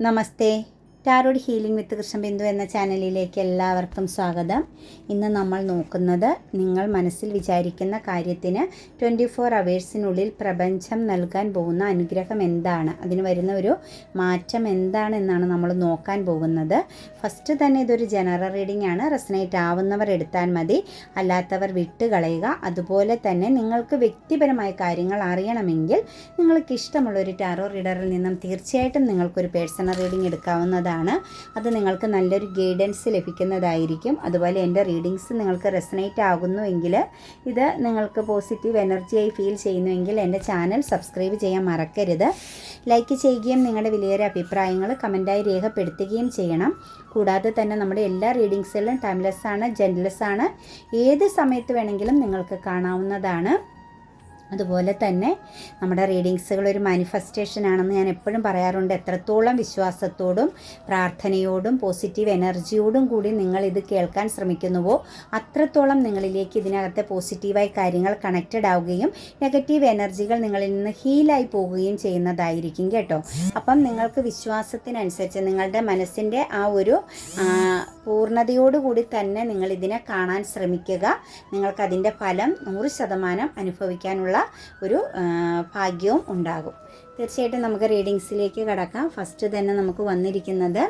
నమస్తే tarot healing വിത്ത് കൃഷ്ണബിന്ദു എന്ന ചാനലിലേക്ക് എല്ലാവർക്കും സ്വാഗതം. ഇന്ന് നമ്മൾ നോക്കുന്നത് നിങ്ങൾ മനസ്സിൽ വിചാരിക്കുന്ന കാര്യത്തിന് ട്വന്റി ഫോർ അവേഴ്സിനുള്ളിൽ പ്രപഞ്ചം നൽകാൻ പോകുന്ന അനുഗ്രഹം എന്താണ്? അതിന് വരുന്ന ഒരു മാറ്റം എന്താണ് എന്നാണ് നമ്മൾ നോക്കാൻ പോകുന്നത്. ഫസ്റ്റ് തന്നെ ഇതൊരു ജനറൽ റീഡിംഗ് ആണ്. റെസനേറ്റ് ആവുന്നവർ എടുത്താൽ മതി അല്ലാത്തവർ വിട്ടുകളയുക അതുപോലെ തന്നെ നിങ്ങൾക്ക് വ്യക്തിപരമായ കാര്യങ്ങൾ അറിയണമെങ്കിൽ നിങ്ങൾക്ക് ഇഷ്ടമുള്ള ഒരു ടാറോ റീഡറിൽ നിന്നും തീർച്ചയായിട്ടും നിങ്ങൾക്കൊരു പേഴ്സണൽ റീഡിംഗ് എടുക്കാവുന്നതാണ്. അത് നിങ്ങൾക്ക് നല്ലൊരു ഗൈഡൻസ് ലഭിക്കുന്നതായിരിക്കും. അതുപോലെ എന്റെ റീഡിങ്സ് നിങ്ങൾക്ക് റെസനേറ്റ് ആകുന്നുവെങ്കിൽ ഇത് നിങ്ങൾക്ക് പോസിറ്റീവ് എനർജിയായി ഫീൽ ചെയ്യുന്നുവെങ്കിൽ എന്റെ ചാനൽ സബ്സ്ക്രൈബ് ചെയ്യാൻ മറക്കരുത്. ലൈക്ക് ചെയ്യുകയും നിങ്ങളുടെ വിലയേറെ അഭിപ്രായങ്ങൾ കമന്റായി രേഖപ്പെടുത്തുകയും ചെയ്യണം. കൂടാതെ തന്നെ നമ്മുടെ എല്ലാ റീഡിങ്സുകളും ടൈംലെസ് ആണ് ജെൻലെസ് ആണ്. ഏത് സമയത്ത് വേണമെങ്കിലും നിങ്ങൾക്ക് കാണാവുന്നതാണ്. അതുപോലെ തന്നെ നമ്മുടെ റീഡിങ്സുകൾ ഒരു മാനിഫെസ്റ്റേഷൻ ആണെന്ന് ഞാൻ എപ്പോഴും പറയാറുണ്ട്. എത്രത്തോളം വിശ്വാസത്തോടും പ്രാർത്ഥനയോടും പോസിറ്റീവ് എനർജിയോടും കൂടി നിങ്ങൾ ഇത് കേൾക്കാൻ ശ്രമിക്കുന്നുവോ അത്രത്തോളം നിങ്ങളിലേക്ക് ഇതിനകത്തെ പോസിറ്റീവായി കാര്യങ്ങൾ കണക്റ്റഡ് ആവുകയും നെഗറ്റീവ് എനർജികൾ നിങ്ങളിൽ നിന്ന് ഹീലായി പോവുകയും ചെയ്യുന്നതായിരിക്കും കേട്ടോ. അപ്പം നിങ്ങൾക്ക് വിശ്വാസത്തിനനുസരിച്ച് നിങ്ങളുടെ മനസ്സിന്റെ ആ ഒരു പൂർണതയോടുകൂടി തന്നെ നിങ്ങൾ ഇതിനെ കാണാൻ ശ്രമിക്കുക. നിങ്ങൾക്കതിന്റെ ഫലം നൂറ് ശതമാനം അനുഭവിക്കാനുള്ള ഒരു ഭാഗ്യവും ഉണ്ടാകും. തീർച്ചയായിട്ടും നമുക്ക് റീഡിങ്സിലേക്ക് കടക്കാം. ഫസ്റ്റ് തന്നെ നമുക്ക് വന്നിരിക്കുന്നത്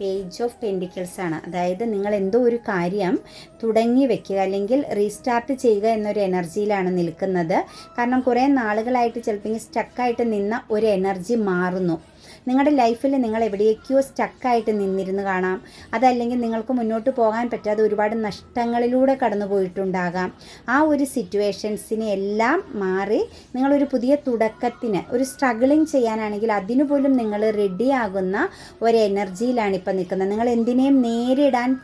പേജ് ഓഫ് പെൻഡിക്കിൾസ് ആണ്. അതായത് നിങ്ങൾ എന്തോ ഒരു കാര്യം തുടങ്ങി വെക്കുക അല്ലെങ്കിൽ റീസ്റ്റാർട്ട് ചെയ്യുക എന്നൊരു എനർജിയിലാണ് നിൽക്കുന്നത്. കാരണം കുറേ നാളുകളായിട്ട് ചിലപ്പോൾ സ്റ്റക്കായിട്ട് നിന്ന ഒരു എനർജി മാറുന്നു. നിങ്ങളുടെ ലൈഫിൽ നിങ്ങൾ എവിടേക്കോ സ്റ്റക്കായിട്ട് നിന്നിരുന്ന് കാണാം. അതല്ലെങ്കിൽ നിങ്ങൾക്ക് മുന്നോട്ട് പോകാൻ പറ്റാതെ ഒരുപാട് നഷ്ടങ്ങളിലൂടെ കടന്നു പോയിട്ടുണ്ടാകാം. ആ ഒരു സിറ്റുവേഷൻസിനെ എല്ലാം മാറി നിങ്ങളൊരു പുതിയ തുടക്കത്തിന് ഒരു സ്ട്രഗിളിങ് ചെയ്യാനാണെങ്കിൽ അതിനുപോലും നിങ്ങൾ റെഡിയാകുന്ന ഒരു എനർജിയിലാണ് ഇപ്പം നിൽക്കുന്നത്. നിങ്ങൾ എന്തിനേയും നേരിടാൻ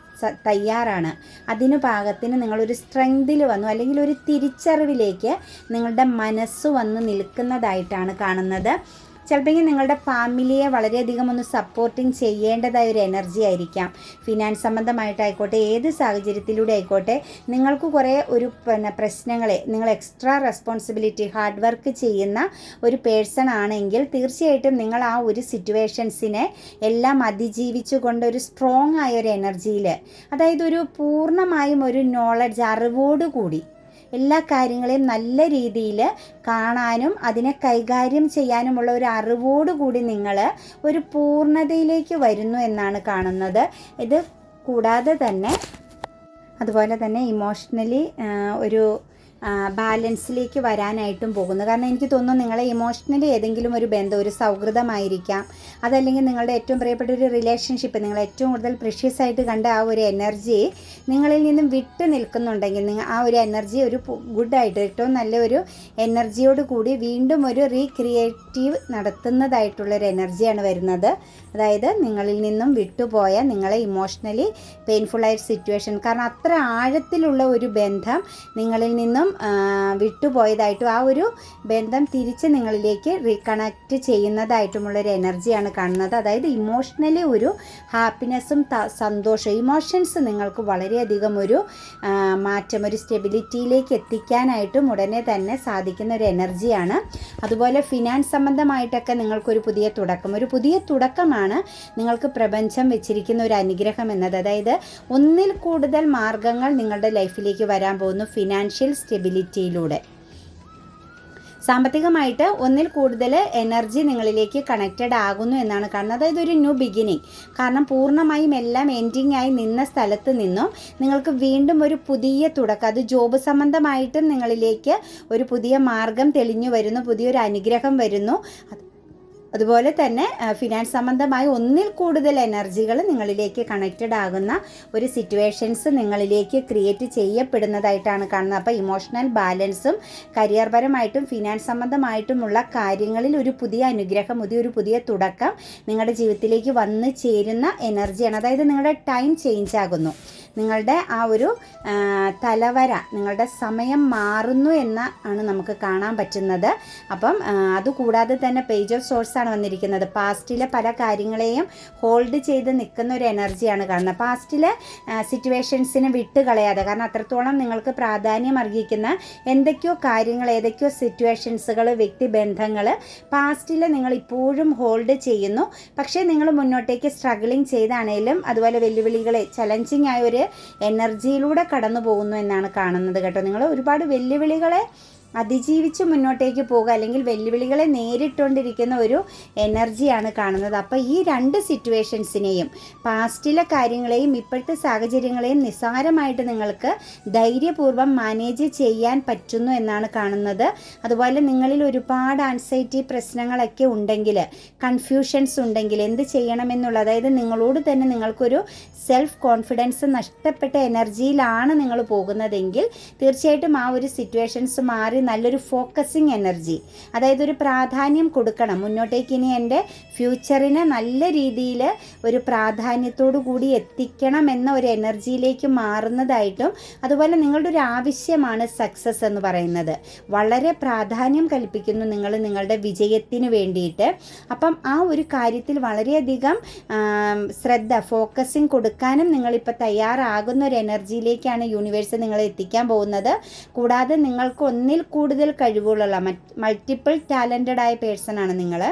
തയ്യാറാണ്. അതിന് പാകത്തിന് നിങ്ങളൊരു സ്ട്രെങ്തിൽ വന്നു അല്ലെങ്കിൽ ഒരു തിരിച്ചറിവിലേക്ക് നിങ്ങളുടെ മനസ്സ് വന്ന് നിൽക്കുന്നതായിട്ടാണ് കാണുന്നത്. ചിലപ്പോൾ നിങ്ങളുടെ ഫാമിലിയെ വളരെയധികം ഒന്ന് സപ്പോർട്ടിങ് ചെയ്യേണ്ടതായ ഒരു എനർജി ആയിരിക്കാം. ഫിനാൻസ് സംബന്ധമായിട്ടായിക്കോട്ടെ ഏത് സാഹചര്യത്തിലൂടെ ആയിക്കോട്ടെ നിങ്ങൾക്ക് കുറേ ഒരു പിന്നെ പ്രശ്നങ്ങളെ നിങ്ങൾ എക്സ്ട്രാ റെസ്പോൺസിബിലിറ്റി ഹാർഡ് വർക്ക് ചെയ്യുന്ന ഒരു പേഴ്സൺ ആണെങ്കിൽ തീർച്ചയായിട്ടും നിങ്ങൾ ആ ഒരു സിറ്റുവേഷൻസിനെ എല്ലാം അതിജീവിച്ചുകൊണ്ട് ഒരു സ്ട്രോങ് ആയ ഒരു എനർജിയിൽ അതായത് ഒരു പൂർണമായും ഒരു നോളജ് അറിവോടുകൂടി എല്ലാ കാര്യങ്ങളെയും നല്ല രീതിയിൽ കാണാനും അതിനെ കൈകാര്യം ചെയ്യാനുമുള്ള ഒരു അറിവോടുകൂടി നിങ്ങൾ ഒരു പൂർണതയിലേക്ക് വരുന്നു എന്നാണ് കാണുന്നത്. ഇത് കൂടാതെ തന്നെ അതുപോലെ തന്നെ ഇമോഷണലി ഒരു ബാലൻസിലേക്ക് വരാനായിട്ടും പോകുന്നു. കാരണം എനിക്ക് തോന്നുന്നു നിങ്ങളെ ഇമോഷണലി ഏതെങ്കിലും ഒരു ബന്ധം ഒരു സൗഹൃദമായിരിക്കാം. അതല്ലെങ്കിൽ നിങ്ങളുടെ ഏറ്റവും പ്രിയപ്പെട്ട ഒരു റിലേഷൻഷിപ്പ് നിങ്ങൾ ഏറ്റവും കൂടുതൽ പ്രഷ്യസ് ആയിട്ട് കണ്ട ആ ഒരു എനർജി നിങ്ങളിൽ നിന്നും വിട്ടു നിൽക്കുന്നുണ്ടെങ്കിൽ നിങ്ങൾ ആ ഒരു എനർജി ഒരു ഗുഡായിട്ട് ഏറ്റവും നല്ല ഒരു എനർജിയോട് കൂടി വീണ്ടും ഒരു റീക്രിയേറ്റീവ് നടത്തുന്നതായിട്ടുള്ളൊരു എനർജിയാണ് വരുന്നത്. അതായത് നിങ്ങളിൽ നിന്നും വിട്ടുപോയ നിങ്ങളെ ഇമോഷണലി പെയിൻഫുള്ളായ സിറ്റുവേഷൻ കാരണം അത്ര ആഴത്തിലുള്ള ഒരു ബന്ധം നിങ്ങളിൽ നിന്നും ആ, വിട്ടുപോയതായിട്ടും ആ ഒരു ബന്ധം തിരിച്ച് നിങ്ങളിലേക്ക് റീകണക്റ്റ് ചെയ്യുന്നതായിട്ടുമുള്ളൊരു എനർജിയാണ് കാണുന്നത്. അതായത് ഇമോഷണലി ഒരു ഹാപ്പിനെസ്സും സന്തോഷം ഇമോഷൻസ് നിങ്ങൾക്ക് വളരെയധികം ഒരു മാറ്റം ഒരു സ്റ്റെബിലിറ്റിയിലേക്ക് എത്തിക്കാനായിട്ടും ഉടനെ തന്നെ സാധിക്കുന്ന ഒരു എനർജിയാണ് അതുപോലെ ഫിനാൻസ് സംബന്ധമായിട്ടൊക്കെ നിങ്ങൾക്കൊരു പുതിയ തുടക്കം. ഒരു പുതിയ തുടക്കമാണ് നിങ്ങൾക്ക് പ്രപഞ്ചം വെച്ചിരിക്കുന്ന ഒരു അനുഗ്രഹം എന്നത്. അതായത് ഒന്നിൽ കൂടുതൽ മാർഗങ്ങൾ നിങ്ങളുടെ ലൈഫിലേക്ക് വരാൻ പോകുന്നു. ഫിനാൻഷ്യൽ സ്റ്റെബിലിറ്റിയിലൂടെ. സാമ്പത്തികമായിട്ട് ഒന്നിൽ കൂടുതൽ എനർജി നിങ്ങളിലേക്ക് കണക്റ്റഡ് ആകുന്നു എന്നാണ് കാരണം. അതായത് ഒരു ന്യൂ ബിഗിനിങ്. കാരണം പൂർണമായും എല്ലാം എൻഡിങ് ആയി നിന്ന സ്ഥലത്ത് നിന്നും നിങ്ങൾക്ക് വീണ്ടും ഒരു പുതിയ തുടക്കം അത് ജോബ് സംബന്ധമായിട്ടും നിങ്ങളിലേക്ക് ഒരു പുതിയ മാർഗം തെളിഞ്ഞു വരുന്നു പുതിയൊരു അനുഗ്രഹം വരുന്നു. അതുപോലെ തന്നെ ഫിനാൻസ് സംബന്ധമായി ഒന്നിൽ കൂടുതൽ എനർജികൾ നിങ്ങളിലേക്ക് കണക്റ്റഡ് ആകുന്ന ഒരു സിറ്റുവേഷൻസ് നിങ്ങളിലേക്ക് ക്രിയേറ്റ് ചെയ്യപ്പെടുന്നതായിട്ടാണ് കാണുന്നത്. അപ്പോൾ ഇമോഷണൽ ബാലൻസും കരിയർപരമായിട്ടും ഫിനാൻസ് സംബന്ധമായിട്ടുമുള്ള കാര്യങ്ങളിൽ ഒരു പുതിയ അനുഗ്രഹം പുതിയൊരു പുതിയ തുടക്കം നിങ്ങളുടെ ജീവിതത്തിലേക്ക് വന്നു ചേരുന്ന എനർജിയാണ് അതായത് നിങ്ങളുടെ ടൈം ചേഞ്ച് ആകുന്നു. നിങ്ങളുടെ ആ ഒരു തലവര നിങ്ങളുടെ സമയം മാറുന്നു എന്ന ആണ് നമുക്ക് കാണാൻ പറ്റുന്നത്. അപ്പം അതുകൂടാതെ തന്നെ പേജ് ഓഫ് സോഴ്സ് ആണ് വന്നിരിക്കുന്നത്. പാസ്റ്റിലെ പല കാര്യങ്ങളെയും ഹോൾഡ് ചെയ്ത് നിൽക്കുന്ന ഒരു എനർജിയാണ് കാണുന്നത്. പാസ്റ്റിലെ സിറ്റുവേഷൻസിനെ വിട്ട് കളയാതെ കാരണം അത്രത്തോളം നിങ്ങൾക്ക് പ്രാധാന്യം അർഹിക്കുന്ന എന്തൊക്കെയോ കാര്യങ്ങൾ ഏതൊക്കെയോ സിറ്റുവേഷൻസുകൾ വ്യക്തിബന്ധങ്ങൾ പാസ്റ്റിൽ നിങ്ങൾ ഇപ്പോഴും ഹോൾഡ് ചെയ്യുന്നു. പക്ഷേ നിങ്ങൾ മുന്നോട്ടേക്ക് സ്ട്രഗിളിങ് ചെയ്താണേലും അതുപോലെ വെല്ലുവിളികളെ ചലഞ്ചിങ് ആയ ഒരു എനർജിയിലൂടെ കടന്നു പോകുന്നു എന്നാണ് കാണുന്നത് കേട്ടോ. നിങ്ങൾ ഒരുപാട് വെല്ലുവിളികളെ അതിജീവിച്ച് മുന്നോട്ടേക്ക് പോകുക അല്ലെങ്കിൽ വെല്ലുവിളികളെ നേരിട്ടുകൊണ്ടിരിക്കുന്ന ഒരു എനർജിയാണ് കാണുന്നത്. അപ്പോൾ ഈ രണ്ട് സിറ്റുവേഷൻസിനെയും പാസ്റ്റിലെ കാര്യങ്ങളെയും ഇപ്പോഴത്തെ സാഹചര്യങ്ങളെയും നിസ്സാരമായിട്ട് നിങ്ങൾക്ക് ധൈര്യപൂർവം മാനേജ് ചെയ്യാൻ പറ്റുന്നു എന്നാണ് കാണുന്നത്. അതുപോലെ നിങ്ങളിൽ ഒരുപാട് ആൻസൈറ്റി പ്രശ്നങ്ങളൊക്കെ ഉണ്ടെങ്കിൽ കൺഫ്യൂഷൻസ് ഉണ്ടെങ്കിൽ എന്ത് ചെയ്യണമെന്നുള്ള അതായത് നിങ്ങളോട് തന്നെ നിങ്ങൾക്കൊരു സെൽഫ് കോൺഫിഡൻസ് നഷ്ടപ്പെട്ട എനർജിയിലാണ് നിങ്ങൾ പോകുന്നതെങ്കിൽ തീർച്ചയായിട്ടും ആ ഒരു സിറ്റുവേഷൻസ് മാറി നല്ലൊരു ഫോക്കസിങ് എനർജി. അതായത് ഒരു പ്രാധാന്യം കൊടുക്കണം. മുന്നോട്ടേക്ക് ഇനി എന്റെ ഫ്യൂച്ചറിനെ നല്ല രീതിയിൽ ഒരു പ്രാധാന്യത്തോടു കൂടി എത്തിക്കണം എന്ന ഒരു എനർജിയിലേക്ക് മാറുന്നതായിട്ടും അതുപോലെ നിങ്ങളുടെ ഒരു ആവശ്യമാണ് സക്സസ് എന്ന് പറയുന്നത്. വളരെ പ്രാധാന്യം കൽപ്പിക്കുന്നു നിങ്ങൾ നിങ്ങളുടെ വിജയത്തിന് വേണ്ടിയിട്ട്. അപ്പം ആ ഒരു കാര്യത്തിൽ വളരെയധികം ശ്രദ്ധ ഫോക്കസിങ് കൊടുക്കാനും നിങ്ങളിപ്പോൾ തയ്യാറാകുന്ന ഒരു എനർജിയിലേക്കാണ് യൂണിവേഴ്സ് നിങ്ങളെ എത്തിക്കാൻ പോകുന്നത്. കൂടാതെ നിങ്ങൾക്ക് ഒന്നിൽ കൂടുതൽ കഴിവുകളുള്ള മൾട്ടിപ്പിൾ ടാലന്റഡ് ആയ പേഴ്സൺ ആണ് നിങ്ങൾ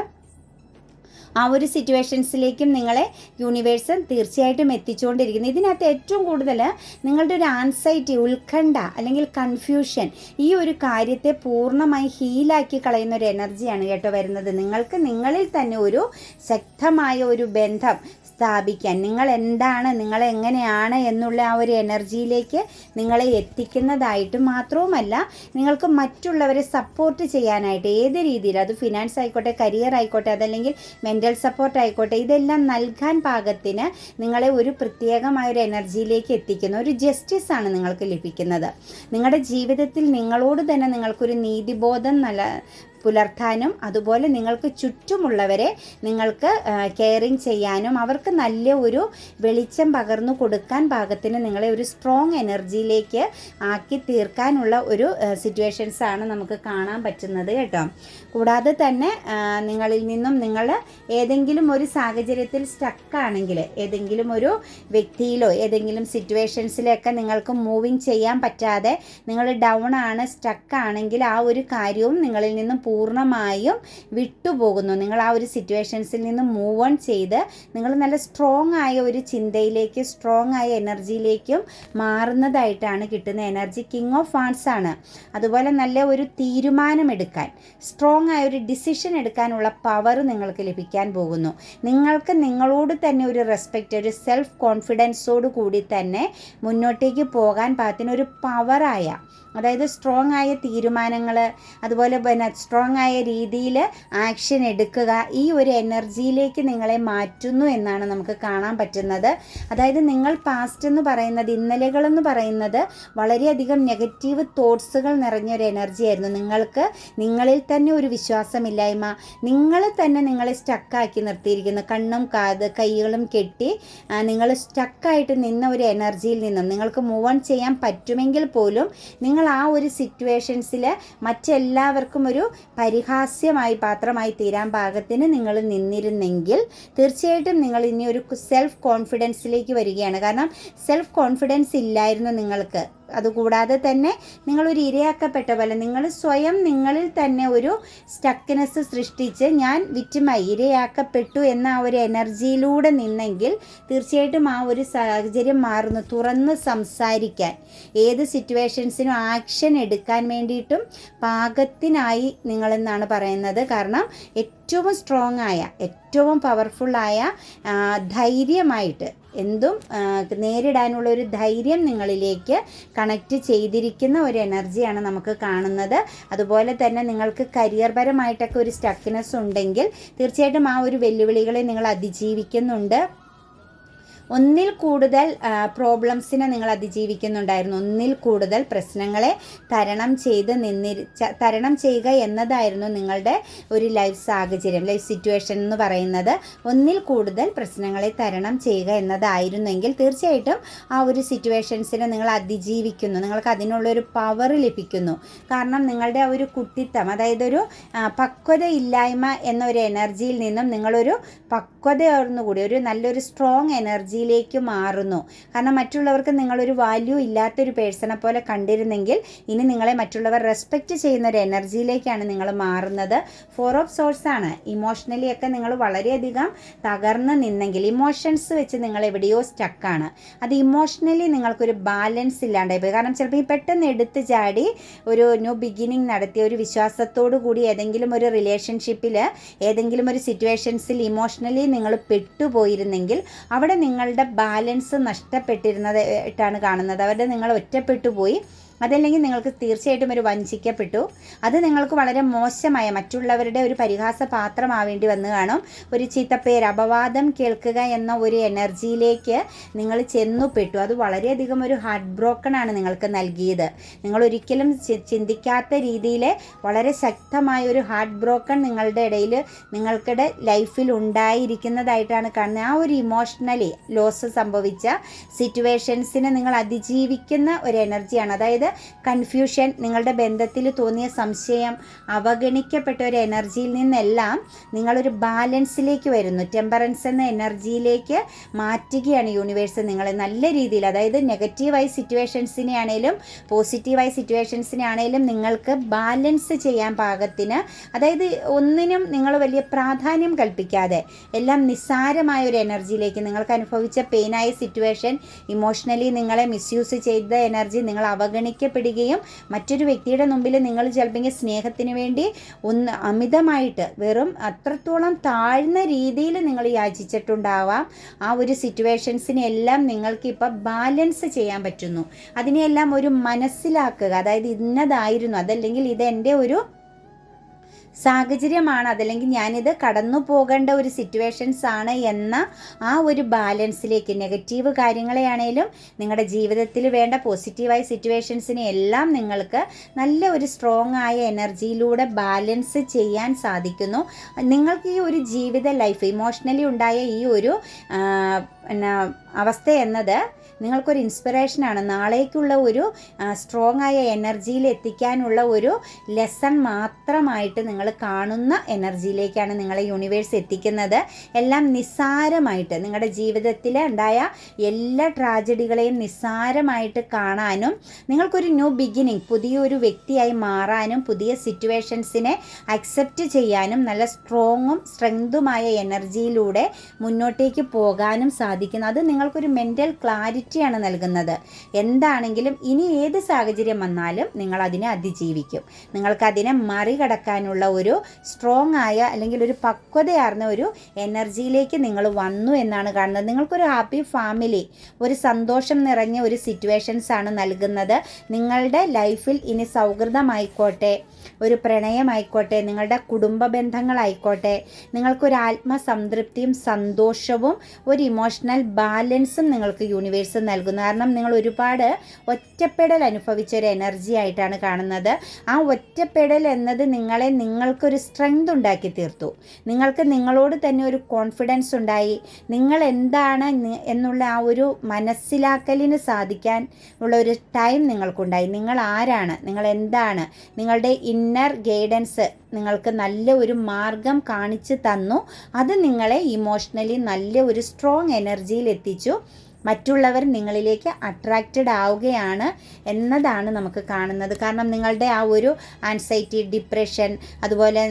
ആ ഒരു സിറ്റുവേഷൻസിലേക്കും നിങ്ങളെ യൂണിവേഴ്സ് തീർച്ചയായിട്ടും എത്തിച്ചുകൊണ്ടിരിക്കുന്നത് ഇതിനകത്ത് ഏറ്റവും കൂടുതൽ നിങ്ങളുടെ ഒരു ആൻസൈറ്റി ഉത്കണ്ഠ അല്ലെങ്കിൽ കൺഫ്യൂഷൻ ഈ ഒരു കാര്യത്തെ പൂർണമായി ഹീലാക്കി കളയുന്ന ഒരു എനർജിയാണ് കേട്ടോ വരുന്നത്. നിങ്ങൾക്ക് നിങ്ങളിൽ തന്നെ ഒരു ശക്തമായ ഒരു ബന്ധം സ്ഥാപിക്കാൻ. നിങ്ങൾ എന്താണ് നിങ്ങൾ എങ്ങനെയാണ് എന്നുള്ള ആ ഒരു എനർജിയിലേക്ക് നിങ്ങളെ എത്തിക്കുന്നതായിട്ട് മാത്രവുമല്ല നിങ്ങൾക്ക് മറ്റുള്ളവരെ സപ്പോർട്ട് ചെയ്യാനായിട്ട് ഏത് രീതിയിൽ അത് ഫിനാൻസ് ആയിക്കോട്ടെ കരിയർ ആയിക്കോട്ടെ അതല്ലെങ്കിൽ മെന്റൽ സപ്പോർട്ട് ആയിക്കോട്ടെ ഇതെല്ലാം നൽകാൻ പാകത്തിന് നിങ്ങളെ ഒരു പ്രത്യേകമായ ഒരു എനർജിയിലേക്ക് എത്തിക്കുന്ന ഒരു ജസ്റ്റിസ് ആണ് നിങ്ങൾക്ക് ലഭിക്കുന്നത്. നിങ്ങളുടെ ജീവിതത്തിൽ നിങ്ങളോട് തന്നെ നിങ്ങൾക്കൊരു നീതിബോധം നല്ല പുലർത്താനും അതുപോലെ നിങ്ങൾക്ക് ചുറ്റുമുള്ളവരെ നിങ്ങൾക്ക് കെയറിങ് ചെയ്യാനും അവർക്ക് നല്ല ഒരു വെളിച്ചം പകർന്നു കൊടുക്കാൻ ഭാഗത്തിന് നിങ്ങളെ ഒരു സ്ട്രോങ് എനർജിയിലേക്ക് ആക്കി തീർക്കാനുള്ള ഒരു സിറ്റുവേഷൻസ് ആണ് നമുക്ക് കാണാൻ പറ്റുന്നത് കേട്ടോ. കൂടാതെ തന്നെ നിങ്ങളിൽ നിന്നും നിങ്ങൾ ഏതെങ്കിലും ഒരു സാഹചര്യത്തിൽ സ്റ്റക്കാണെങ്കിൽ ഏതെങ്കിലും ഒരു വ്യക്തിയിലോ ഏതെങ്കിലും സിറ്റുവേഷൻസിലൊക്കെ നിങ്ങൾക്ക് മൂവിങ് ചെയ്യാൻ പറ്റാതെ നിങ്ങൾ ഡൗൺ ആണ് സ്റ്റക്കാണെങ്കിൽ ആ ഒരു കാര്യവും നിങ്ങളിൽ നിന്നും പൂർണമായും വിട്ടുപോകുന്നു. നിങ്ങൾ ആ ഒരു സിറ്റുവേഷൻസിൽ നിന്ന് മൂവ് ഓൺ ചെയ്ത് നിങ്ങൾ നല്ല സ്ട്രോങ് ആയ ഒരു ചിന്തയിലേക്ക് സ്ട്രോങ് ആയ എനർജിയിലേക്കും മാറുന്നതായിട്ടാണ് കിട്ടുന്ന എനർജി കിങ് ഓഫ് ഫാൻസ് ആണ്. അതുപോലെ നല്ല ഒരു തീരുമാനമെടുക്കാൻ സ്ട്രോങ് ആയ ഒരു ഡിസിഷൻ എടുക്കാനുള്ള പവർ നിങ്ങൾക്ക് ലഭിക്കാൻ പോകുന്നു. നിങ്ങൾക്ക് നിങ്ങളോട് തന്നെ ഒരു റെസ്പെക്റ്റ് ഒരു സെൽഫ് കോൺഫിഡൻസോട് കൂടി തന്നെ മുന്നോട്ടേക്ക് പോകാൻ പാകത്തിന് ഒരു പവറായ അതായത് സ്ട്രോങ് ആയ തീരുമാനങ്ങൾ അതുപോലെ പിന്നെ സ്ട്രോങ് ആയ രീതിയിൽ ആക്ഷൻ എടുക്കുക ഈ ഒരു എനർജിയിലേക്ക് നിങ്ങളെ മാറ്റുന്നു എന്നാണ് നമുക്ക് കാണാൻ പറ്റുന്നത്. അതായത് നിങ്ങൾ പാസ്റ്റ് എന്ന് പറയുന്നത് ഇന്നലെകളെന്ന് പറയുന്നത് വളരെയധികം നെഗറ്റീവ് തോട്ട്സുകൾ നിറഞ്ഞൊരു എനർജി ആയിരുന്നു. നിങ്ങൾക്ക് നിങ്ങളിൽ തന്നെ ഒരു വിശ്വാസമില്ലായ്മ നിങ്ങൾ തന്നെ നിങ്ങളെ സ്റ്റക്കാക്കി നിർത്തിയിരിക്കുന്നു. കണ്ണും കാത് കൈകളും കെട്ടി നിങ്ങൾ സ്റ്റക്കായിട്ട് നിന്ന ഒരു എനർജിയിൽ നിന്നും നിങ്ങൾക്ക് മൂവ് ഓൺ ചെയ്യാൻ പറ്റുമെങ്കിൽ പോലും നിങ്ങൾ ആ ഒരു സിറ്റുവേഷൻസിൽ മറ്റെല്ലാവർക്കും ഒരു പരിഹാസ്യമായി പാത്രമായി തീരാൻ പാകത്തിന് നിങ്ങൾ നിന്നിരുന്നെങ്കിൽ തീർച്ചയായിട്ടും നിങ്ങൾ ഇനി ഒരു സെൽഫ് കോൺഫിഡൻസിലേക്ക് വരികയാണ്. കാരണം സെൽഫ് കോൺഫിഡൻസ് ഇല്ലായിരുന്നു നിങ്ങൾക്ക്. അതുകൂടാതെ തന്നെ നിങ്ങളൊരു ഇരയാക്കപ്പെട്ട പോലെ നിങ്ങൾ സ്വയം നിങ്ങളിൽ തന്നെ ഒരു സ്റ്റക്നെസ് സൃഷ്ടിച്ച് ഞാൻ വിറ്റുമായി ഇരയാക്കപ്പെട്ടു എന്ന ആ ഒരു എനർജിയിലൂടെ നിന്നെങ്കിൽ തീർച്ചയായിട്ടും ആ ഒരു സാഹചര്യം മാറുന്നു. തുറന്ന് സംസാരിക്കാൻ ഏത് സിറ്റുവേഷൻസിനും ആക്ഷൻ എടുക്കാൻ വേണ്ടിയിട്ടും പാകത്തിനായി നിങ്ങളെന്നാണ് പറയുന്നത്. കാരണം ഏറ്റവും സ്ട്രോങ് ആയ ഏറ്റവും പവർഫുള്ളായ ധൈര്യമായിട്ട് എന്തും നേരിടാനുള്ള ഒരു ധൈര്യം നിങ്ങളിലേക്ക് കണക്റ്റ് ചെയ്തിരിക്കുന്ന ഒരു എനർജിയാണ് നമുക്ക് കാണുന്നത്. അതുപോലെ തന്നെ നിങ്ങൾക്ക് കരിയർ പരമായിട്ടൊക്കെ ഒരു സ്റ്റക്നെസ് ഉണ്ടെങ്കിൽ തീർച്ചയായിട്ടും ആ ഒരു വെല്ലുവിളികളെ നിങ്ങൾ അതിജീവിക്കുന്നുണ്ട്. ഒന്നിൽ കൂടുതൽ പ്രോബ്ലംസിനെ നിങ്ങൾ അതിജീവിക്കുന്നുണ്ടായിരുന്നു. ഒന്നിൽ കൂടുതൽ പ്രശ്നങ്ങളെ തരണം ചെയ്ത് നിന്നിരി തരണം ചെയ്യുക എന്നതായിരുന്നു നിങ്ങളുടെ ഒരു ലൈഫ് സാഹചര്യം ലൈഫ് സിറ്റുവേഷൻ എന്ന് പറയുന്നത്. ഒന്നിൽ കൂടുതൽ പ്രശ്നങ്ങളെ തരണം ചെയ്യുക എന്നതായിരുന്നെങ്കിൽ തീർച്ചയായിട്ടും ആ ഒരു സിറ്റുവേഷൻസിനെ നിങ്ങൾ അതിജീവിക്കുന്നു. നിങ്ങൾക്ക് അതിനുള്ളൊരു പവർ ലഭിക്കുന്നു. കാരണം നിങ്ങളുടെ ആ ഒരു കുട്ടിത്തം അതായത് ഒരു പക്വതയില്ലായ്മ എന്നൊരു എനർജിയിൽ നിന്നും നിങ്ങളൊരു പക്വതയോടുകൂടി ഒരു നല്ലൊരു സ്ട്രോങ് എനർജിയിലേക്ക് മാറുന്നു. കാരണം മറ്റുള്ളവർക്ക് നിങ്ങളൊരു വാല്യൂ ഇല്ലാത്തൊരു പേഴ്സണെ പോലെ കണ്ടിരുന്നെങ്കിൽ ഇനി നിങ്ങളെ മറ്റുള്ളവർ റെസ്പെക്റ്റ് ചെയ്യുന്ന ഒരു എനർജിയിലേക്കാണ് നിങ്ങൾ മാറുന്നത്. ഫോർ ഓഫ് സോഴ്സ് ആണ്. ഇമോഷണലി ഒക്കെ നിങ്ങൾ വളരെയധികം തകർന്ന് നിന്നെങ്കിൽ ഇമോഷൻസ് വെച്ച് നിങ്ങൾ എവിടെയോ സ്റ്റക്കാണ് അത് ഇമോഷണലി നിങ്ങൾക്കൊരു ബാലൻസ് ഇല്ലാണ്ടായി പോയി. കാരണം ചിലപ്പോൾ ഈ പെട്ടെന്ന് എടുത്ത് ചാടി ഒരു ന്യൂ ബിഗിനിങ് നടത്തിയ ഒരു വിശ്വാസത്തോടു കൂടി ഏതെങ്കിലും ഒരു റിലേഷൻഷിപ്പിൽ ഏതെങ്കിലും ഒരു സിറ്റുവേഷൻസിൽ ഇമോഷണലി നിങ്ങൾ പെട്ടുപോയിരുന്നെങ്കിൽ അവിടെ നിങ്ങളുടെ ബാലൻസ് നഷ്ടപ്പെട്ടിരുന്നതായിട്ടാണ് കാണുന്നത്. അവരുടെ നിങ്ങൾ ഒറ്റപ്പെട്ടു പോയി. അതല്ലെങ്കിൽ നിങ്ങൾക്ക് തീർച്ചയായിട്ടും ഒരു വഞ്ചിക്കപ്പെട്ടു. അത് നിങ്ങൾക്ക് വളരെ മോശമായ മറ്റുള്ളവരുടെ ഒരു പരിഹാസ പാത്രമാവേണ്ടി വന്നു കാണും. ഒരു ചീത്തപ്പേര് അപവാദം കേൾക്കുക എന്ന ഒരു എനർജിയിലേക്ക് നിങ്ങൾ ചെന്നുപെട്ടു. അത് വളരെയധികം ഒരു ഹാർട്ട് ബ്രോക്കൺ ആണ് നിങ്ങൾക്ക് നൽകിയത്. നിങ്ങൾ ഒരിക്കലും ചിന്തിക്കാത്ത രീതിയിൽ വളരെ ശക്തമായ ഒരു ഹാർട്ട് ബ്രോക്കൺ നിങ്ങളുടെ ഇടയിൽ നിങ്ങൾക്കിടെ ലൈഫിൽ ഉണ്ടായിരിക്കുന്നതായിട്ടാണ് കാണുന്നത്. ആ ഒരു ഇമോഷണലി ലോസ് സംഭവിച്ച സിറ്റുവേഷൻസിനെ നിങ്ങൾ അതിജീവിക്കുന്ന ഒരു എനർജിയാണ് അതായത് കൺഫ്യൂഷൻ നിങ്ങളുടെ ബന്ധത്തിൽ തോന്നിയ സംശയം അവഗണിക്കപ്പെട്ട ഒരു എനർജിയിൽ നിന്നെല്ലാം നിങ്ങളൊരു ബാലൻസിലേക്ക് വരുന്നു. ടെമ്പറൻസ് എന്ന എനർജിയിലേക്ക് മാറ്റുകയാണ് യൂണിവേഴ്സ് നിങ്ങളെ നല്ല രീതിയിൽ അതായത് നെഗറ്റീവായി സിറ്റുവേഷൻസിനെ ആണെങ്കിലും പോസിറ്റീവായി സിറ്റുവേഷൻസിനെ ആണെങ്കിലും നിങ്ങൾക്ക് ബാലൻസ് ചെയ്യാൻ പാകത്തിന് അതായത് ഒന്നിനും നിങ്ങൾ വലിയ പ്രാധാന്യം കൽപ്പിക്കാതെ എല്ലാം നിസ്സാരമായ ഒരു എനർജിയിലേക്ക് നിങ്ങൾക്ക് അനുഭവിച്ച പെയിനായ സിറ്റുവേഷൻ ഇമോഷണലി നിങ്ങളെ മിസ്യൂസ് ചെയ്ത എനർജി നിങ്ങൾ അവഗണിക്കപ്പെടുകയും മറ്റൊരു വ്യക്തിയുടെ മുമ്പിൽ നിങ്ങൾ ചിലപ്പോൾ സ്നേഹത്തിന് വേണ്ടി ഒന്ന് അമിതമായിട്ട് വെറും അത്രത്തോളം താഴ്ന്ന രീതിയിൽ നിങ്ങൾ യാചിച്ചിട്ടുണ്ടാവാം. ആ ഒരു സിറ്റുവേഷൻസിനെ എല്ലാം നിങ്ങൾക്ക് ഇപ്പോൾ ബാലൻസ് ചെയ്യാൻ പറ്റുന്നു. അതിനെയെല്ലാം ഒരു മനസ്സിലാക്കുക. അതായത് ഇന്നതായിരുന്നു. അതല്ലെങ്കിൽ ഇത് ഒരു സാഹചര്യമാണ്. അതല്ലെങ്കിൽ ഞാനിത് കടന്നു പോകേണ്ട ഒരു സിറ്റുവേഷൻസ് ആണ് എന്ന ആ ഒരു ബാലൻസിലേക്ക് നെഗറ്റീവ് കാര്യങ്ങളെയാണേലും നിങ്ങളുടെ ജീവിതത്തിൽ വേണ്ട പോസിറ്റീവായ സിറ്റുവേഷൻസിനെ എല്ലാം നിങ്ങൾക്ക് നല്ല ഒരു സ്ട്രോങ് ആയ എനർജിയിലൂടെ ബാലൻസ് ചെയ്യാൻ സാധിക്കുന്നു. നിങ്ങൾക്ക് ഈ ഒരു ജീവിത ലൈഫ് ഇമോഷണലി ഉണ്ടായ ഈ ഒരു അവസ്ഥ എന്നത് നിങ്ങൾക്കൊരു ഇൻസ്പിറേഷനാണ് നാളേക്കുള്ള ഒരു സ്ട്രോങ് ആയ എനർജിയിൽ എത്തിക്കാനുള്ള ഒരു ലെസൺ മാത്രമായിട്ട് നിങ്ങൾ കാണുന്ന എനർജിയിലേക്കാണ് നിങ്ങളെ യൂണിവേഴ്സ് എത്തിക്കുന്നത്. എല്ലാം നിസ്സാരമായിട്ട് നിങ്ങളുടെ ജീവിതത്തിൽ ഉണ്ടായ എല്ലാ ട്രാജഡികളെയും നിസ്സാരമായിട്ട് കാണാനും നിങ്ങൾക്കൊരു ന്യൂ ബിഗിനിങ് പുതിയൊരു വ്യക്തിയായി മാറാനും പുതിയ സിറ്റുവേഷൻസിനെ അക്സെപ്റ്റ് ചെയ്യാനും നല്ല സ്ട്രോങ്ങും സ്ട്രെങ്തുമായ എനർജിയിലൂടെ മുന്നോട്ടേക്ക് പോകാനും സാധിക്കുന്നു. അത് നിങ്ങൾക്കൊരു മെന്റൽ ക്ലാരിറ്റി ക്ലാരിറ്റിയാണ് നൽകുന്നത്. എന്താണെങ്കിലും ഇനി ഏത് സാഹചര്യം വന്നാലും നിങ്ങൾ അതിനെ അതിജീവിക്കും. നിങ്ങൾക്ക് അതിനെ മറികടക്കാനുള്ള ഒരു സ്ട്രോങ് ആയ അല്ലെങ്കിൽ ഒരു പക്വതയാർന്ന ഒരു എനർജിയിലേക്ക് നിങ്ങൾ വന്നു എന്നാണ് കാണുന്നത്. നിങ്ങൾക്കൊരു ഹാപ്പി ഫാമിലി ഒരു സന്തോഷം നിറഞ്ഞ ഒരു സിറ്റുവേഷൻസ് ആണ് നൽകുന്നത്. നിങ്ങളുടെ ലൈഫിൽ ഇനി സൗഹൃദമായിക്കോട്ടെ ഒരു പ്രണയമായിക്കോട്ടെ നിങ്ങളുടെ കുടുംബ ബന്ധങ്ങളായിക്കോട്ടെ നിങ്ങൾക്കൊരു ആത്മസംതൃപ്തിയും സന്തോഷവും ഒരു ഇമോഷണൽ ബാലൻസും നിങ്ങൾക്ക് യൂണിവേഴ്സ് നൽകുന്നു. കാരണം നിങ്ങൾ ഒരുപാട് ഒറ്റപ്പെടൽ അനുഭവിച്ച ഒരു എനർജി ആയിട്ടാണ് കാണുന്നത്. ആ ഒറ്റപ്പെടൽ എന്നത് നിങ്ങളെ നിങ്ങൾക്കൊരു സ്ട്രെങ്ത് ഉണ്ടാക്കി തീർത്തു. നിങ്ങൾക്ക് നിങ്ങളോട് തന്നെ ഒരു കോൺഫിഡൻസ് ഉണ്ടായി. നിങ്ങൾ എന്താണ് എന്നുള്ള ആ ഒരു മനസ്സിലാക്കലിന് സാധിക്കാൻ ഉള്ള ഒരു ടൈം നിങ്ങൾക്കുണ്ടായി. നിങ്ങൾ ആരാണ്? നിങ്ങൾ എന്താണ്? നിങ്ങളുടെ ഇന്നർ ഗൈഡൻസ് നിങ്ങൾക്ക് നല്ല ഒരു മാർഗം കാണിച്ചു തന്നു. അത് നിങ്ങളെ ഇമോഷണലി നല്ല ഒരു സ്ട്രോങ് എനർജിയിൽ എത്തിച്ചു. മറ്റുള്ളവർ നിങ്ങളിലേക്ക് അട്രാക്റ്റഡ് ആവുകയാണ് എന്നതാണ് നമുക്ക് കാണുന്നത്. കാരണം നിങ്ങളുടെ ആ ഒരു ആൻസൈറ്റി ഡിപ്രഷൻ അതുപോലെ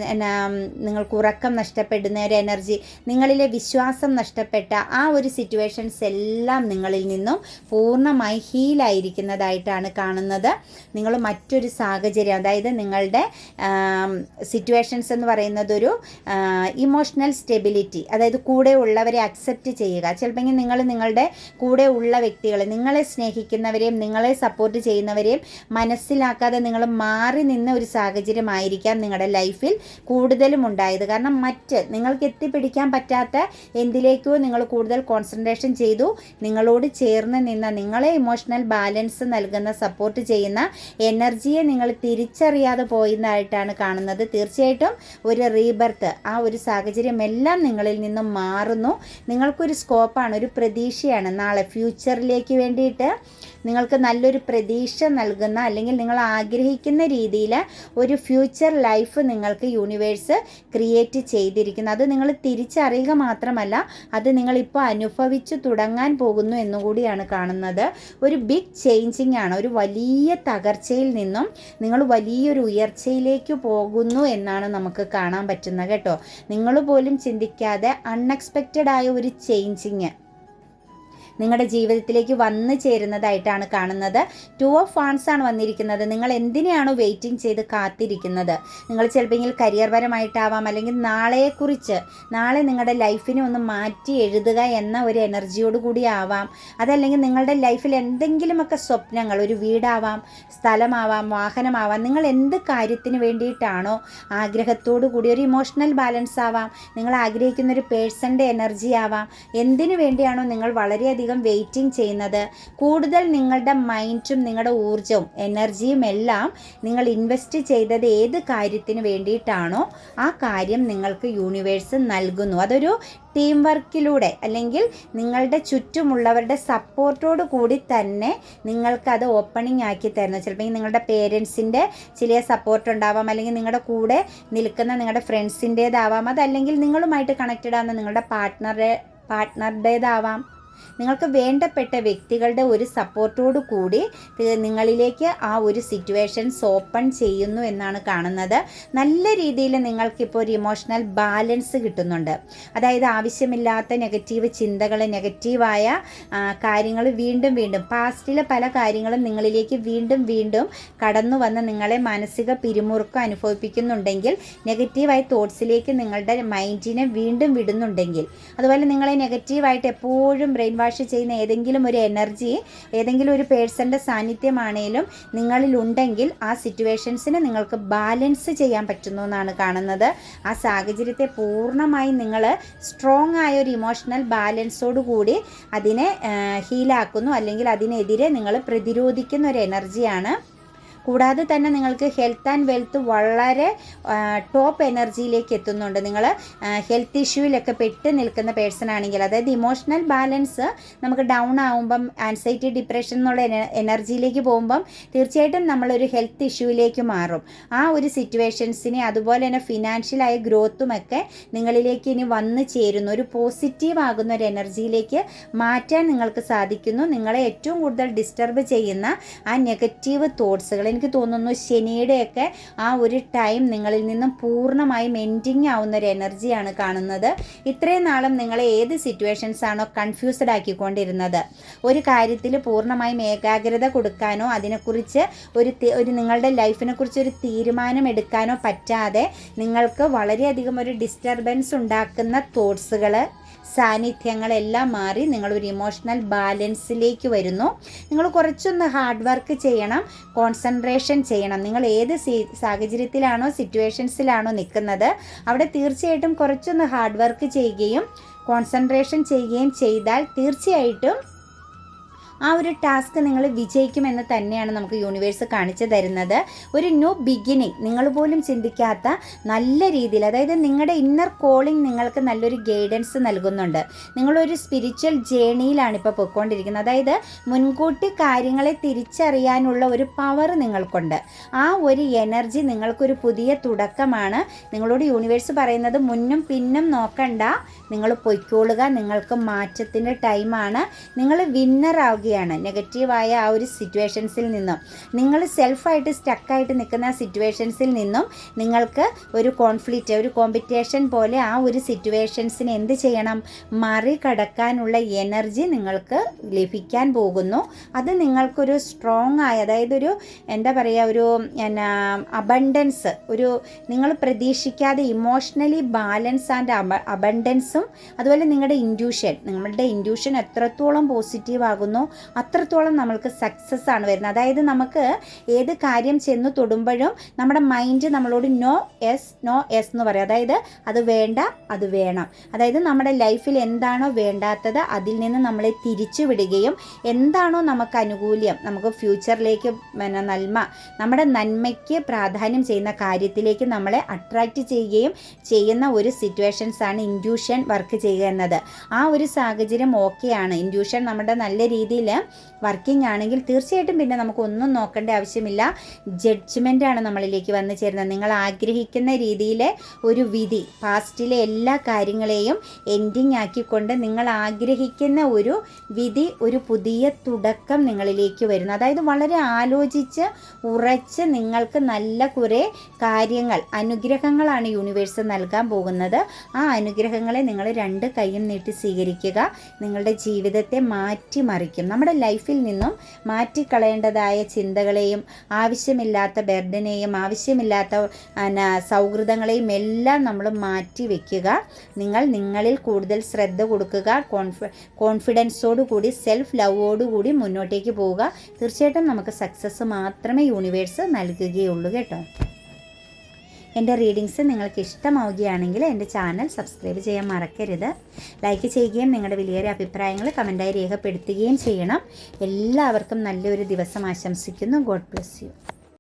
നിങ്ങൾക്ക് ഉറക്കം നഷ്ടപ്പെടുന്ന ഒരു എനർജി നിങ്ങളിലെ വിശ്വാസം നഷ്ടപ്പെട്ട ആ ഒരു സിറ്റുവേഷൻസ് എല്ലാം നിങ്ങളിൽ നിന്നും പൂർണമായി ഹീലായിരിക്കുന്നതായിട്ടാണ് കാണുന്നത്. നിങ്ങൾ മറ്റൊരു സാഹചര്യം അതായത് നിങ്ങളുടെ സിറ്റുവേഷൻസ് എന്ന് പറയുന്നത് ഒരു ഇമോഷണൽ സ്റ്റെബിലിറ്റി അതായത് കൂടെ ഉള്ളവരെ അക്സെപ്റ്റ് ചെയ്യുക. ചിലപ്പോൾ നിങ്ങൾ നിങ്ങളുടെ കൂടെ ഉള്ള വ്യക്തികൾ നിങ്ങളെ സ്നേഹിക്കുന്നവരെയും നിങ്ങളെ സപ്പോർട്ട് ചെയ്യുന്നവരെയും മനസ്സിലാക്കാതെ നിങ്ങൾ മാറി നിന്ന ഒരു സാഹചര്യമായിരിക്കാം നിങ്ങളുടെ ലൈഫിൽ കൂടുതലും ഉണ്ടായത്. കാരണം മറ്റ് നിങ്ങൾക്ക് എത്തിപ്പിടിക്കാൻ പറ്റാത്ത എന്തിലേക്കോ നിങ്ങൾ കൂടുതൽ കോൺസെൻട്രേഷൻ ചെയ്തു നിങ്ങളോട് ചേർന്ന് നിന്ന നിങ്ങളെ ഇമോഷണൽ ബാലൻസ് നൽകുന്ന സപ്പോർട്ട് ചെയ്യുന്ന എനർജിയെ നിങ്ങൾ തിരിച്ചറിയാതെ പോയതായിട്ടാണ് കാണുന്നത്. തീർച്ചയായിട്ടും ഒരു റീബർത്ത് ആ ഒരു സാഹചര്യം എല്ലാം നിങ്ങളിൽ നിന്നും മാറുന്നു. നിങ്ങൾക്കൊരു സ്കോപ്പാണ് ഒരു പ്രതീക്ഷയാണ്. നാളെ ഫ്യൂച്ചറിലേക്ക് വേണ്ടിയിട്ട് നിങ്ങൾക്ക് നല്ലൊരു പ്രതീക്ഷ നൽകുന്ന അല്ലെങ്കിൽ നിങ്ങൾ ആഗ്രഹിക്കുന്ന രീതിയിൽ ഒരു ഫ്യൂച്ചർ ലൈഫ് നിങ്ങൾക്ക് യൂണിവേഴ്സ് ക്രിയേറ്റ് ചെയ്തിരിക്കുന്നു. അത് നിങ്ങൾ തിരിച്ചറിയുക മാത്രമല്ല അത് നിങ്ങളിപ്പോൾ അനുഭവിച്ചു തുടങ്ങാൻ പോകുന്നു എന്നുകൂടിയാണ് കാണുന്നത്. ഒരു ബിഗ് ചേഞ്ചിങ് ആണ്. ഒരു വലിയ തകർച്ചയിൽ നിന്നും നിങ്ങൾ വലിയൊരു ഉയർച്ചയിലേക്ക് പോകുന്നു എന്നാണ് നമുക്ക് കാണാൻ പറ്റുന്നത് കേട്ടോ. നിങ്ങൾ പോലും ചിന്തിക്കാതെ അൺഎക്സ്പെക്റ്റഡ് ആയ ഒരു ചേഞ്ചിങ് നിങ്ങളുടെ ജീവിതത്തിലേക്ക് വന്നു ചേരുന്നതായിട്ടാണ് കാണുന്നത്. ടു ഓഫ് ഫാൻസ് ആണ് വന്നിരിക്കുന്നത്. നിങ്ങൾ എന്തിനെയാണോ വെയിറ്റിംഗ് ചെയ്ത് കാത്തിരിക്കുന്നത്? നിങ്ങൾ ചിലപ്പോൾ കരിയർ പരമായിട്ടാവാം അല്ലെങ്കിൽ നാളെയെക്കുറിച്ച് നാളെ നിങ്ങളുടെ ലൈഫിനെ ഒന്ന് മാറ്റി എഴുതുക എന്ന ഒരു എനർജിയോട് കൂടി ആവാം. അതല്ലെങ്കിൽ നിങ്ങളുടെ ലൈഫിൽ എന്തെങ്കിലുമൊക്കെ സ്വപ്നങ്ങൾ ഒരു വീടാവാം സ്ഥലമാവാം വാഹനമാവാം നിങ്ങൾ എന്ത് കാര്യത്തിന് വേണ്ടിയിട്ടാണോ ആഗ്രഹത്തോടു കൂടി ഒരു ഇമോഷണൽ ബാലൻസ് ആവാം. നിങ്ങൾ ആഗ്രഹിക്കുന്ന ഒരു പേഴ്സന്റെ എനർജി ആവാം. എന്തിനു വേണ്ടിയാണോ നിങ്ങൾ വളരെയധികം വളരെയധികം വെയിറ്റിംഗ് ചെയ്യുന്നത്. കൂടുതൽ നിങ്ങളുടെ മൈൻഡും നിങ്ങളുടെ ഊർജവും എനർജിയും എല്ലാം നിങ്ങൾ ഇൻവെസ്റ്റ് ചെയ്തത് ഏത് കാര്യത്തിന് വേണ്ടിയിട്ടാണോ ആ കാര്യം നിങ്ങൾക്ക് യൂണിവേഴ്സ് നൽകുന്നു. അതൊരു ടീം വർക്കിലൂടെ അല്ലെങ്കിൽ നിങ്ങളുടെ ചുറ്റുമുള്ളവരുടെ സപ്പോർട്ടോട് കൂടി തന്നെ നിങ്ങൾക്കത് ഓപ്പണിംഗ് ആക്കി തരുന്നു. ചിലപ്പോൾ നിങ്ങളുടെ പേരൻസിന്റെ ചില സപ്പോർട്ട് ഉണ്ടാവാം അല്ലെങ്കിൽ നിങ്ങളുടെ കൂടെ നിൽക്കുന്ന നിങ്ങളുടെ ഫ്രണ്ട്സിന്റേതാവാം അതല്ലെങ്കിൽ നിങ്ങളുമായിട്ട് കണക്റ്റഡ് ആവുന്ന നിങ്ങളുടെ പാർട്ട്ണറുടെ പാർട്ട്ണറുടേതാവാം നിങ്ങൾക്ക് വേണ്ടപ്പെട്ട വ്യക്തികളുടെ ഒരു സപ്പോർട്ടോടു കൂടി നിങ്ങളിലേക്ക് ആ ഒരു സിറ്റുവേഷൻസ് ഓപ്പൺ ചെയ്യുന്നു എന്നാണ് കാണുന്നത്. നല്ല രീതിയിൽ നിങ്ങൾക്കിപ്പോൾ ഒരു ഇമോഷണൽ ബാലൻസ് കിട്ടുന്നുണ്ട്. അതായത് ആവശ്യമില്ലാത്ത നെഗറ്റീവ് ചിന്തകൾ നെഗറ്റീവായ കാര്യങ്ങൾ വീണ്ടും വീണ്ടും പാസ്റ്റിലെ പല കാര്യങ്ങളും നിങ്ങളിലേക്ക് വീണ്ടും വീണ്ടും കടന്നു വന്ന് നിങ്ങളെ മാനസിക പിരിമുറുക്കം അനുഭവിപ്പിക്കുന്നുണ്ടെങ്കിൽ നെഗറ്റീവായ തോട്ട്സിലേക്ക് നിങ്ങളുടെ മൈൻഡിനെ വീണ്ടും വിടുന്നുണ്ടെങ്കിൽ അതുപോലെ നിങ്ങളെ നെഗറ്റീവായിട്ട് എപ്പോഴും ബ്രെയിൻ വാഷ് ചെയ്യുന്ന ഏതെങ്കിലും ഒരു എനർജി ഏതെങ്കിലും ഒരു പേഴ്സന്റെ സാന്നിധ്യമാണേലും നിങ്ങളിൽ ഉണ്ടെങ്കിൽ ആ സിറ്റുവേഷൻസിനെ നിങ്ങൾക്ക് ബാലൻസ് ചെയ്യാൻ പറ്റുന്നു എന്നാണ് കാണുന്നത്. ആ സാഹചര്യത്തെ പൂർണമായി നിങ്ങൾ സ്ട്രോങ് ആയ ഒരു ഇമോഷണൽ ബാലൻസോട് കൂടി അതിനെ ഹീലാക്കുന്നു അല്ലെങ്കിൽ അതിനെതിരെ നിങ്ങൾ പ്രതിരോധിക്കുന്ന ഒരു എനർജിയാണ് കൂടാതെ തന്നെ നിങ്ങൾക്ക് ഹെൽത്ത് ആൻഡ് വെൽത്ത് വളരെ ടോപ്പ് എനർജിയിലേക്ക് എത്തുന്നുണ്ട്. നിങ്ങൾ ഹെൽത്ത് ഇഷ്യൂവിലൊക്കെ പെട്ട് നിൽക്കുന്ന പേഴ്സൺ ആണെങ്കിൽ അതായത് ഇമോഷണൽ ബാലൻസ് നമുക്ക് ഡൗൺ ആകുമ്പം ആൻസൈറ്റി ഡിപ്രഷൻ എന്നുള്ള എനർജിയിലേക്ക് പോകുമ്പം തീർച്ചയായിട്ടും നമ്മളൊരു ഹെൽത്ത് ഇഷ്യൂവിലേക്ക് മാറും. ആ ഒരു സിറ്റുവേഷൻസിനെ അതുപോലെ തന്നെ ഫിനാൻഷ്യലായ ഗ്രോത്തുമൊക്കെ നിങ്ങളിലേക്ക് ഇനി വന്നു ചേരുന്നു. ഒരു പോസിറ്റീവ് ആകുന്ന ഒരു എനർജിയിലേക്ക് മാറ്റാൻ നിങ്ങൾക്ക് സാധിക്കുന്നു. നിങ്ങളെ ഏറ്റവും കൂടുതൽ ഡിസ്റ്റർബ് ചെയ്യുന്ന ആ നെഗറ്റീവ് തോട്ട്സുകൾ എനിക്ക് തോന്നുന്നു ശനിയുടെയൊക്കെ ആ ഒരു ടൈം നിങ്ങളിൽ നിന്നും പൂർണമായും എൻഡിങ് ആവുന്ന ഒരു എനർജിയാണ് കാണുന്നത്. ഇത്രയും നാളും നിങ്ങളെ ഏത് സിറ്റുവേഷൻസ് ആണോ കൺഫ്യൂസ്ഡ് ആക്കിക്കൊണ്ടിരുന്നത്. ഒരു കാര്യത്തിൽ പൂർണമായും ഏകാഗ്രത കൊടുക്കാനോ അതിനെക്കുറിച്ച് ഒരു ഒരു നിങ്ങളുടെ ലൈഫിനെ കുറിച്ച് ഒരു തീരുമാനം എടുക്കാനോ പറ്റാതെ നിങ്ങൾക്ക് വളരെയധികം ഒരു ഡിസ്റ്റർബൻസ് ഉണ്ടാക്കുന്ന തോട്ട്സുകൾ സാന്നിധ്യങ്ങളെല്ലാം മാറി നിങ്ങളൊരു ഇമോഷണൽ ബാലൻസിലേക്ക് വരുന്നു. നിങ്ങൾ കുറച്ചൊന്ന് ഹാർഡ് വർക്ക് ചെയ്യണം കോൺസെൻട്രേഷൻ ചെയ്യണം. നിങ്ങൾ ഏത് സാഹചര്യത്തിലാണോ സിറ്റുവേഷൻസിലാണോ നിൽക്കുന്നത് അവിടെ തീർച്ചയായിട്ടും കുറച്ചൊന്ന് ഹാർഡ് വർക്ക് ചെയ്യുകയും കോൺസെൻട്രേഷൻ ചെയ്യുകയും ചെയ്താൽ തീർച്ചയായിട്ടും ആ ഒരു ടാസ്ക് നിങ്ങൾ വിജയിക്കുമെന്ന് തന്നെയാണ് നമുക്ക് യൂണിവേഴ്സ് കാണിച്ചു തരുന്നത്. ഒരു ന്യൂ ബിഗിനിങ് നിങ്ങൾ പോലും ചിന്തിക്കാത്ത നല്ല രീതിയിൽ അതായത് നിങ്ങളുടെ ഇന്നർ കോളിംഗ് നിങ്ങൾക്ക് നല്ലൊരു ഗൈഡൻസ് നൽകുന്നുണ്ട്. നിങ്ങളൊരു സ്പിരിച്വൽ ജേണിയിലാണ് ഇപ്പോൾ പൊയ്ക്കൊണ്ടിരിക്കുന്നത്. അതായത് മുൻകൂട്ടി കാര്യങ്ങളെ തിരിച്ചറിയാനുള്ള ഒരു പവർ നിങ്ങൾക്കുണ്ട്. ആ ഒരു എനർജി നിങ്ങൾക്കൊരു പുതിയ തുടക്കമാണ്. നിങ്ങളോട് യൂണിവേഴ്സ് പറയുന്നത് മുന്നും പിന്നും നോക്കണ്ട. നിങ്ങൾ പൊയ്ക്കോളുക നിങ്ങൾക്ക് മാറ്റത്തിന്റെ ടൈമാണ് നിങ്ങൾ വിന്നർ മാറുകയാണ് നെഗറ്റീവായ ആ ഒരു സിറ്റുവേഷൻസിൽ നിന്നും. നിങ്ങൾ സെൽഫായിട്ട് സ്റ്റക്കായിട്ട് നിൽക്കുന്ന സിറ്റുവേഷൻസിൽ നിന്നും നിങ്ങൾക്ക് ഒരു കോൺഫ്ലിക്റ്റ് ഒരു കോമ്പറ്റീഷൻ പോലെ ആ ഒരു സിറ്റുവേഷൻസിന് എന്ത് ചെയ്യണം? മറികടക്കാനുള്ള എനർജി നിങ്ങൾക്ക് ലഭിക്കാൻ പോകുന്നു. അത് നിങ്ങൾക്കൊരു സ്ട്രോങ് ആയ അതായത് ഒരു എന്താ പറയുക ഒരു എന്നാ അബണ്ടൻസ് ഒരു നിങ്ങൾ പ്രതീക്ഷിക്കാതെ ഇമോഷണലി ബാലൻസ് ആൻഡ് അബ അബണ്ടൻസും അതുപോലെ നിങ്ങളുടെ ഇൻഡ്യൂഷൻ നിങ്ങളുടെ ഇൻഡ്യൂഷൻ എത്രത്തോളം പോസിറ്റീവ് ആകുന്നു? അത്രത്തോളം നമ്മൾക്ക് സക്സസ് ആണ് വരുന്നത്. അതായത് നമുക്ക് ഏത് കാര്യം ചെന്ന് തൊടുമ്പോഴും നമ്മുടെ മൈൻഡ് നമ്മളോട് നോ എസ് നോ എസ് എന്ന് പറയും. അതായത് അത് വേണ്ട അത് വേണം. അതായത് നമ്മുടെ ലൈഫിൽ എന്താണോ വേണ്ടാത്തത് അതിൽ നിന്ന് നമ്മളെ തിരിച്ചു വിടുകയും എന്താണോ നമുക്ക് അനുകൂല്യം നമുക്ക് ഫ്യൂച്ചറിലേക്ക് പിന്നെ നന്മ നമ്മുടെ നന്മയ്ക്ക് പ്രാധാന്യം ചെയ്യുന്ന കാര്യത്തിലേക്ക് നമ്മളെ അട്രാക്റ്റ് ചെയ്യുകയും ചെയ്യുന്ന ഒരു സിറ്റുവേഷൻസ് ആണ് ഇൻഡ്യൂഷൻ വർക്ക് ചെയ്യുക എന്നത്. ആ ഒരു സാഹചര്യം ഓക്കെയാണ് ഇൻഡ്യൂഷൻ നമ്മുടെ നല്ല രീതിയിൽ വർക്കിംഗ് ആണെങ്കിൽ തീർച്ചയായിട്ടും പിന്നെ നമുക്ക് ഒന്നും നോക്കേണ്ട ആവശ്യമില്ല. ജഡ്ജ്മെന്റ് ആണ് നമ്മളിലേക്ക് വന്നു ചേരുന്നത്. നിങ്ങൾ ആഗ്രഹിക്കുന്ന രീതിയിലെ ഒരു വിധി പാസ്റ്റിലെ എല്ലാ കാര്യങ്ങളെയും എൻഡിങ് ആക്കിക്കൊണ്ട് നിങ്ങൾ ആഗ്രഹിക്കുന്ന ഒരു വിധി ഒരു പുതിയ തുടക്കം നിങ്ങളിലേക്ക് വരുന്നു. അതായത് വളരെ ആലോചിച്ച് ഉറച്ച് നിങ്ങൾക്ക് നല്ല കുറേ കാര്യങ്ങൾ അനുഗ്രഹങ്ങളാണ് യൂണിവേഴ്സ് നൽകാൻ പോകുന്നത്. ആ അനുഗ്രഹങ്ങളെ നിങ്ങൾ രണ്ട് കൈയും നീട്ടി സ്വീകരിക്കുക. നിങ്ങളുടെ ജീവിതത്തെ മാറ്റിമറിക്കും. നമ്മുടെ ലൈഫിൽ നിന്നും മാറ്റിക്കളയേണ്ടതായ ചിന്തകളെയും ആവശ്യമില്ലാത്ത ബെർഡനെയും ആവശ്യമില്ലാത്ത സൗഹൃദങ്ങളെയും എല്ലാം നമ്മൾ മാറ്റി വയ്ക്കുക നിങ്ങൾ നിങ്ങളിൽ കൂടുതൽ ശ്രദ്ധ കൊടുക്കുക. കോൺഫി കോൺഫിഡൻസോടുകൂടി സെൽഫ് ലവോടുകൂടി മുന്നോട്ടേക്ക് പോവുക. തീർച്ചയായിട്ടും നമുക്ക് സക്സസ് മാത്രമേ യൂണിവേഴ്സ് നൽകുകയുള്ളൂ കേട്ടോ. എന്റെ റീഡിങ്സ് നിങ്ങൾക്ക് ഇഷ്ടമാവുകയാണെങ്കിൽ എന്റെ ചാനൽ സബ്സ്ക്രൈബ് ചെയ്യാൻ മറക്കരുത്. ലൈക്ക് ചെയ്യുകയും നിങ്ങളുടെ വലിയൊരു അഭിപ്രായങ്ങൾ കമന്റായി രേഖപ്പെടുത്തുകയും ചെയ്യണം. എല്ലാവർക്കും നല്ലൊരു ദിവസം ആശംസിക്കുന്നു. God bless you.